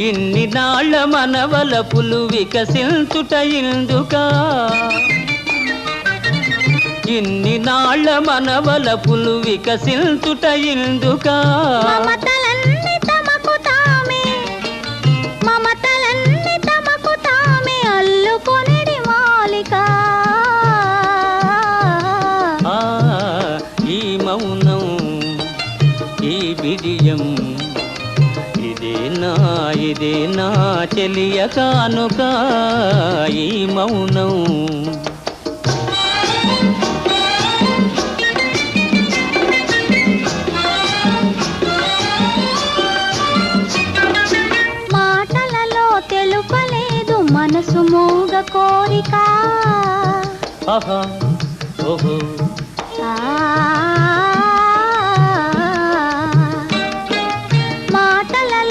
ఇన్ని వికసించుట ఇందుకా. ఇన్ని నాళ్ళ మనవలపులు వికసించుట ఇందుకా. మమతలన్నీ తమకు తామే అల్లుకొనిడి మాలిక. ఆ ఈ మౌనం ఈ బిడియం ఇదేనా ఇదేనా చెలియ కానుక ఈ మౌనం. మాటలలో తెలుపలేదు మనసు మూగ కోరిక. ఆహా ఓహో. ఆ